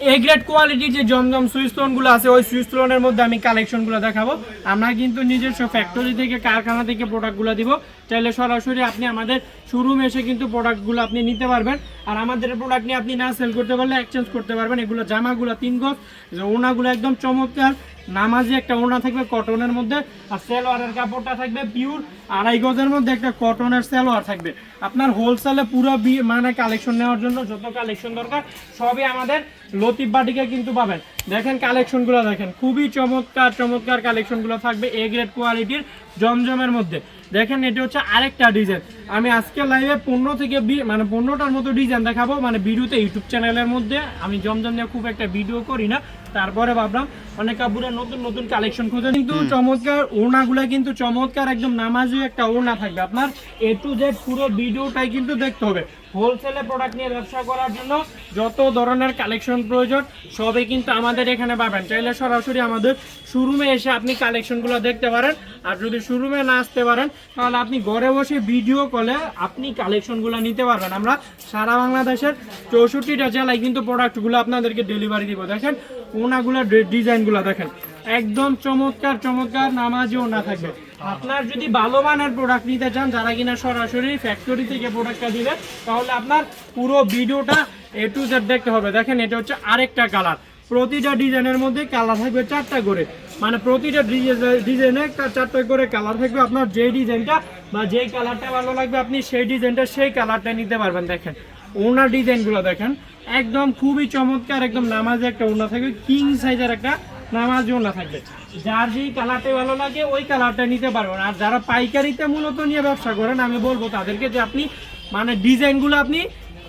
A grade কোয়ালিটির যে জমজম সুইচগুলো আছে, ওই সুইচ লোনের মধ্যে আমি কালেকশনগুলো দেখাবো। আমরা কিন্তু নিজস্ব ফ্যাক্টরি থেকে কারখানা থেকে প্রোডাক্টগুলো দিব। চাইলে সরাসরি আপনি আমাদের শোরুমে এসে কিন্তু প্রোডাক্টগুলো আপনি নিতে পারবেন। আর আমাদের প্রোডাক্ট নিয়ে আপনি না সেল করতে পারলে এক্সচেঞ্জ করতে পারবেন। এগুলো জামাগুলো, তিন গজ ওনাগুলো একদম চমৎকার। নামাজি একটা ওনা থাকবে কটনের মধ্যে। আর সেলোয়ারের কাপড়টা থাকবে পিওর আড়াই গজের মধ্যে একটা কটনের সেলোয়ার থাকবে। আপনার হোলসেলে পুরো মানে কালেকশন নেওয়ার জন্য যত কালেকশন দরকার, সবই আমাদের লতিফ বাটিকে কিন্তু পাবেন। দেখেন কালেকশনগুলো দেখেন। খুবই চমৎকার চমৎকার কালেকশনগুলো থাকবে এ গ্রেড কোয়ালিটির জমজমের মধ্যে। দেখেন এটা হচ্ছে আরেকটা ডিজাইন। আমি আজকে লাইভে পনেরো থেকে বি- মানে পনেরোটার মতো ডিজাইন দেখাবো। মানে ভিডিওতে ইউটিউব চ্যানেলের মধ্যে। আমি জমজম নিয়ে খুব একটা ভিডিও করি না। তারপরে ভাবলাম অনেক কাপড়ের নতুন নতুন কালেকশন খুঁজে। কিন্তু চমৎকার ওড়নাগুলো কিন্তু চমৎকার একদম নামাজি একটা ওড়না থাকবে। আপনার এ টু জেড পুরো ভিডিওটাই কিন্তু দেখতে হবে। হোলসেলে প্রোডাক্ট নিয়ে ব্যবসা করার জন্য যত ধরনের কালেকশন প্রয়োজন সবই কিন্তু আমাদের এখানে পাবেন। চাইলে সরাসরি আমাদের শোরুমে এসে আপনি কালেকশনগুলো দেখতে পারেন। আর যদি শোরুমে না আসতে পারেন তাহলে আপনি ঘরে বসে ভিডিও কলে আপনি কালেকশনগুলো নিতে পারবেন। আমরা সারা বাংলাদেশের চৌষট্টিটা জেলায় কিন্তু প্রোডাক্টগুলো আপনাদেরকে ডেলিভারি দিব। দেখেন, ওনাগুলো ডিজাইনগুলো দেখেন। একদম চমৎকার চমৎকার নামাজি ওনা থাকবে। আপনার যদি ভালো মানের প্রোডাক্ট নিতে চান, যারা কিনা সরাসরি ফ্যাক্টরি থেকে প্রোডাক্টটা দিবে তাহলে আপনার পুরো ভিডিওটা এ টু জেড দেখতে হবে। দেখেন, এটা হচ্ছে আরেকটা কালার প্রতিটা ডিজাইনের মধ্যে কালার থাকবে চারটা করে। মানে প্রতিটা ডিজাইনে চারটা করে কালার থাকবে। আপনার যে ডিজাইনটা বা যে কালারটা ভালো লাগবে, আপনি সেই ডিজাইনটা, সেই কালারটা নিতে পারবেন। দেখেন ওনার ডিজাইনগুলো দেখেন। একদম খুবই চমৎকার, একদম নামাজে একটা ওনা থাকবে। কিং সাইজের একটা নামাজ ওনা থাকবে। যার যেই কালারটা ভালো লাগে, ওই কালারটা নিতে পারবেন। আর যারা পাইকারিতে মূলত নিয়ে ব্যবসা করেন, আমি বলব তাদেরকে যে আপনি মানে ডিজাইনগুলো আপনি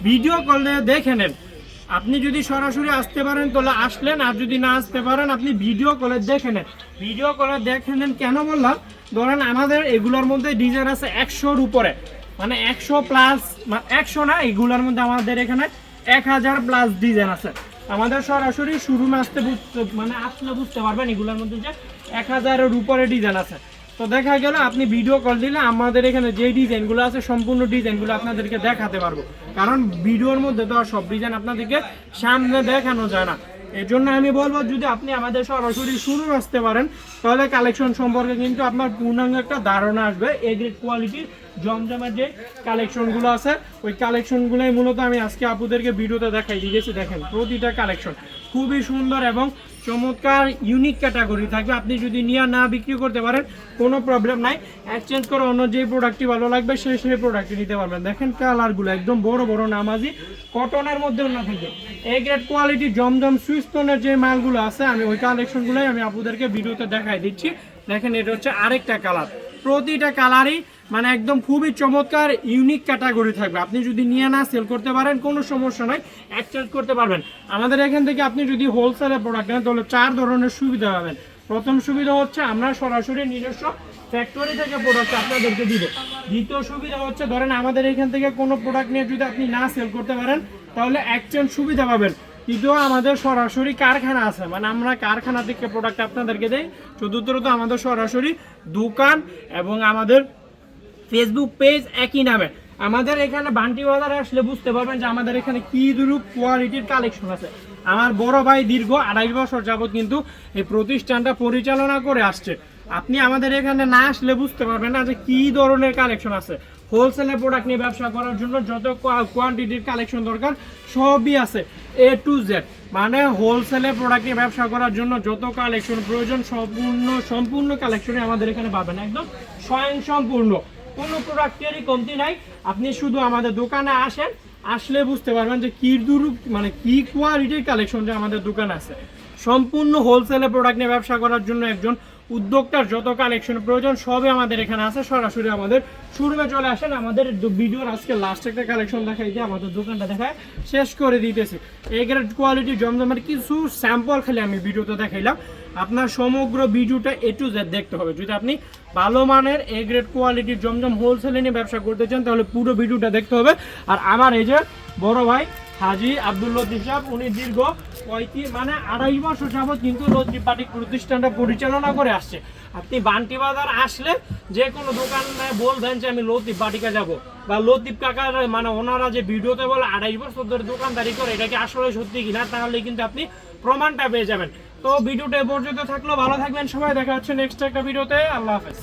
ভিডিও কলে দেখে নেন। আপনি যদি সরাসরি আসতে পারেন, তাহলে আসলেন। আর যদি না আসতে পারেন, আপনি ভিডিও কলে দেখে নেন। ভিডিও কলে দেখে নেন, কেন বললাম? ধরেন আমাদের এগুলোর মধ্যে ডিজাইন আছে একশোর উপরে। মানে একশো প্লাস একশো না, এগুলোর মধ্যে আমাদের এখানে এক হাজার প্লাস ডিজাইন আছে। আমাদের সরাসরি শুরুমে আসতে বুঝতে মানে আসলে বুঝতে পারবেন, এগুলোর মধ্যে যে এক হাজারের উপরে ডিজাইন আছে। তো দেখা গেল, আপনি ভিডিও কল দিলে আমাদের এখানে যে ডিজাইনগুলো আছে, সম্পূর্ণ ডিজাইনগুলো আপনাদেরকে দেখাতে পারব। কারণ ভিডিওর মধ্যে তো সব ডিজাইন আপনাদেরকে সামনে দেখানো যায় না। এর জন্য আমি বলব, যদি আপনি আমাদের সরাসরি শুরু আসতে পারেন, তাহলে কালেকশন সম্পর্কে কিন্তু আপনার পূর্ণাঙ্গ একটা ধারণা আসবে। এগ্রেড কোয়ালিটির জমজমের যে কালেকশনগুলো আছে, ওই কালেকশনগুলোই মূলত আমি আজকে আপুদেরকে ভিডিওতে দেখাই। দিয়েছি দেখেন প্রতিটা কালেকশন। খুবই সুন্দর এবং চমৎকার ইউনিক ক্যাটাগরি থাকবে। আপনি যদি নিয়ে না বিক্রি করতে পারেন, কোনো প্রবলেম নাই। এক্সচেঞ্জ করে অন্য যে প্রোডাক্টটি ভালো লাগবে সেই সেই প্রোডাক্টটি নিতে পারবেন। দেখেন কালারগুলো একদম বড় বড় নামাজি। কটনের মধ্যে না থাকে এই গ্রেড কোয়ালিটি জমজম সুইস্তনের যে মালগুলো আছে, আমি ওই কালেকশনগুলোই আমি আপুদেরকে ভিডিওতে দেখাই দিচ্ছি। দেখেন এটা হচ্ছে আরেকটা কালার প্রতিটা কালারই মানে একদম খুবই চমৎকার ইউনিক ক্যাটাগরি থাকবে। আপনি যদি নিয়ে না সেল করতে পারেন, কোনো সমস্যা নয় এক্সচেঞ্জ করতে পারবেন। আমাদের এখান থেকে আপনি যদি হোলসেলে প্রোডাক্ট নেন, তাহলে চার ধরনের সুবিধা পাবেন। প্রথম সুবিধা হচ্ছে, আমরা সরাসরি নিজস্ব ফ্যাক্টরি থেকে প্রোডাক্ট আপনাদেরকে দিব। দ্বিতীয় সুবিধা হচ্ছে, ধরেন আমাদের এখান থেকে কোনো প্রোডাক্ট নিয়ে যদি আপনি না সেল করতে পারেন, তাহলে এক্সচেঞ্জ সুবিধা পাবেন। কিন্তু আমাদের সরাসরি কারখানা আছে। মানে আমরা কারখানা থেকে প্রোডাক্ট আপনাদেরকে দেই। চতুর্থত আমাদের সরাসরি দোকান এবং আমাদের ফেসবুক পেজ একই নামে। আমাদের এখানে বান্টি বাজারে আসলে বুঝতে পারবেন যে আমাদের এখানে কি দুরূপ কোয়ালিটির কালেকশন আছে। আমার বড় ভাই দীর্ঘ আড়াই বছর যাবত কিন্তু এই প্রতিষ্ঠানটা পরিচালনা করে আসছে। আপনি আমাদের এখানে না আসলে বুঝতে পারবেন না যে কি ধরনের কালেকশন আছে। হোলসেলে প্রোডাক্ট নিয়ে ব্যবসা করার জন্য যত কোয়ান্টিটির কালেকশন দরকার, সবই আছে এ টু জেড মানে হোলসেলে প্রোডাক্ট নিয়ে ব্যবসা করার জন্য যত কালেকশন প্রয়োজন, সম্পূর্ণ সম্পূর্ণ কালেকশনই আমাদের এখানে পাবেন একদম স্বয়ং সম্পূর্ণ কোনো প্রোডাক্টেরই কমতি নাই, আপনি শুধু আমাদের দোকানে আসেন, আসলে বুঝতে পারবেন যে কি দূর মানে কি কোয়ালিটির কালেকশন যে আমাদের দোকানে আছে। সম্পূর্ণ হোলসেলে প্রোডাক্ট নিয়ে ব্যবসা করার জন্য একজন উদ্যোক্তার যত কালেকশন প্রয়োজন সবই আমাদের এখানে আছে। সরাসরি আমাদের শুরুমে চলে আসেন। আমাদের ভিডিওর আজকে লাস্ট একটা কালেকশন দেখাই দিয়ে আমাদের দোকানটা দেখায়। শেষ করে দিতেছি। এই গ্রেড কোয়ালিটি জমজমের কিছু স্যাম্পল খালি আমি ভিডিওতে দেখাইলাম। আপনার সমগ্র ভিডিওটা এ টু জেড দেখতে হবে। যদি আপনি ভালো মানের এ গ্রেড কোয়ালিটির জমজম হোলসেলে নিয়ে ব্যবসা করতে চান, তাহলে পুরো ভিডিওটা দেখতে হবে। আর আমার এই যে বড় ভাই হাজি আব্দুল লতিফ সাহেব, উনি দীর্ঘ পঁয়ত্রিশ মানে আড়াই বছর যাবৎ কিন্তু লতিফ বাটি প্রতিষ্ঠানটা পরিচালনা করে আসছে। আপনি বান্টি বাজার আসলে যে কোনো দোকানে বলবেন যে আমি লতিফ বাটিকা যাব। বা লতিফ কাকার মানে ওনারা যে ভিডিওতে বলে আড়াইশ বছর ধরে দোকানদারি করে, এটা কি আসলে সত্যি কিনা, তাহলে কিন্তু আপনি প্রমাণটা পেয়ে যাবেন। তো ভিডিওটা পর্যন্ত থাকল, ভালো থাকবেন সবাই, দেখা হচ্ছে নেক্সট একটা ভিডিওতে, আল্লাহ হাফেজ।